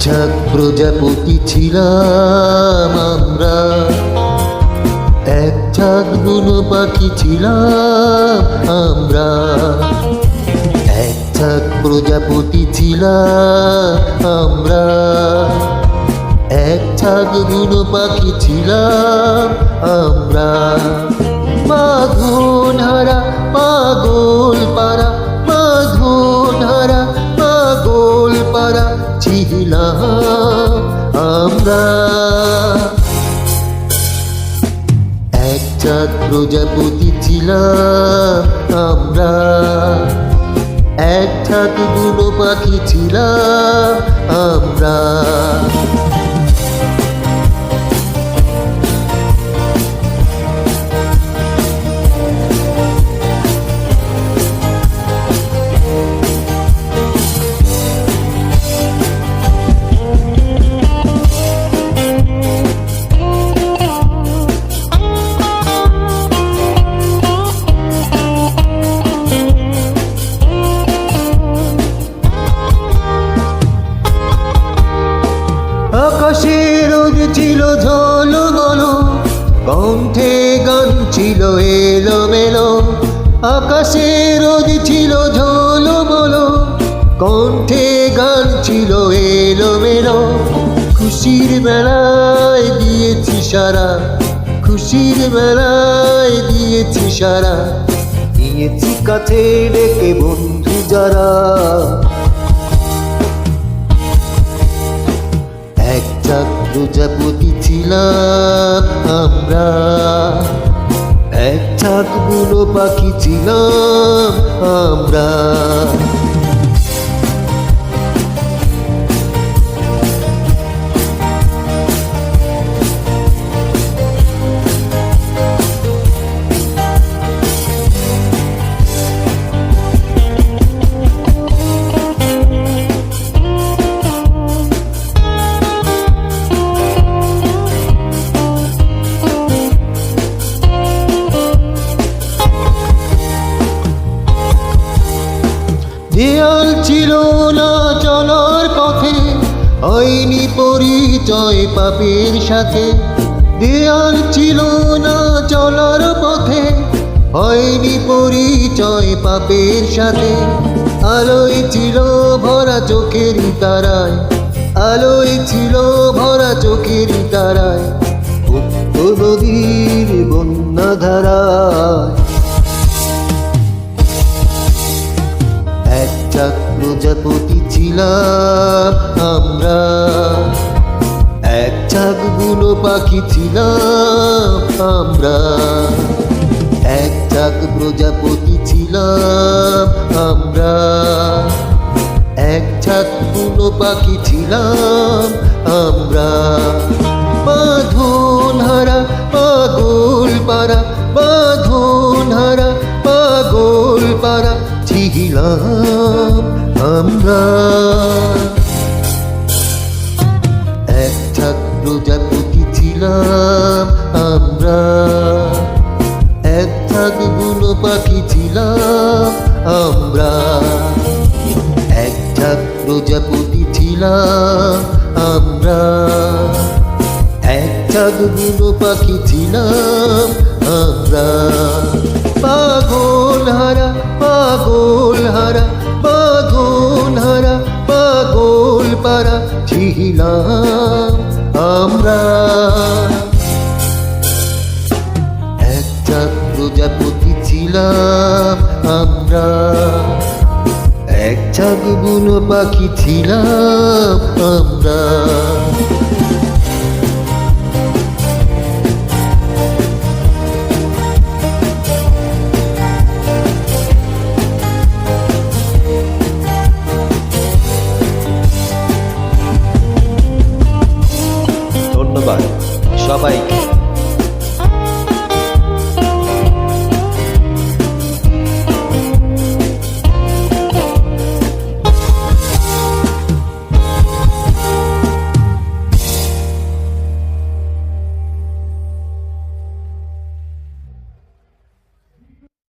ঝাঁক প্রজাপতি ছিলাম আমরা। এক ঝাঁক বুনো পাখি ছিলাম আমরা। এক ঝাঁক প্রজাপতি ছিলাম আমরা। এক ঝাঁক বুনো পাখি ছিলাম আমরা। মাঘুন হারা পাগল পারা ছিলাম আমরা। এক চাঁদ প্রজাপতি ছিলাম আমরা। এক ঠাক বুনো পাখি ছিলাম আমরা। এলো মেলো আকাশে রোদ ছিল ঝলো বলো কণ্ঠে গান ছিল এলো মেলো খুশির বেলায় দিয়েছি সারা, খুশির বেলায় দিয়েছি সারা। দিয়েছি কাছে ডেকে বন্ধু যারা। এক চাক প্রজাপতি ছিলাম আমরা। এক ছাদ বুনো পাখি ছিলাম আমরা। দেয়াল ছিল না চলার পথে, হয়নি পরিচয় পাপের সাথে। দেয়াল ছিল না চলার পথে, হয়নি পরিচয় পাপের সাথে। আলোয় ছিল ভরা চোখের তারায়, আলোয় ছিল ভরা চোখের তারায়। নদীর বন্যা ধারায় প্রজাপতি ছিলাম আমরা। এক চাক বুনো পাখি ছিলাম আমরা। এক চাক প্রজাপতি ছিলাম আমরা। এক চাক বুনো পাখি ছিলাম আমরা। ছিলাম আমরা। এক ছাক প্রজাপতি ছিলাম আমরা? এক ছাক বুনো পাখি ছিলাম আমরা। এক ছাক প্রজাপতি ছিলাম আমরা? এক ছাগ বুনো পাখি ছিলাম আমরা। পাগল হারা পাগল হারা পাগল হারা পাগল পারা ছিলাম আমরা। এক চাঁদ প্রজাপতি ছিলাম আমরা। এক বুনো পাখি ছিলাম আমরা। like.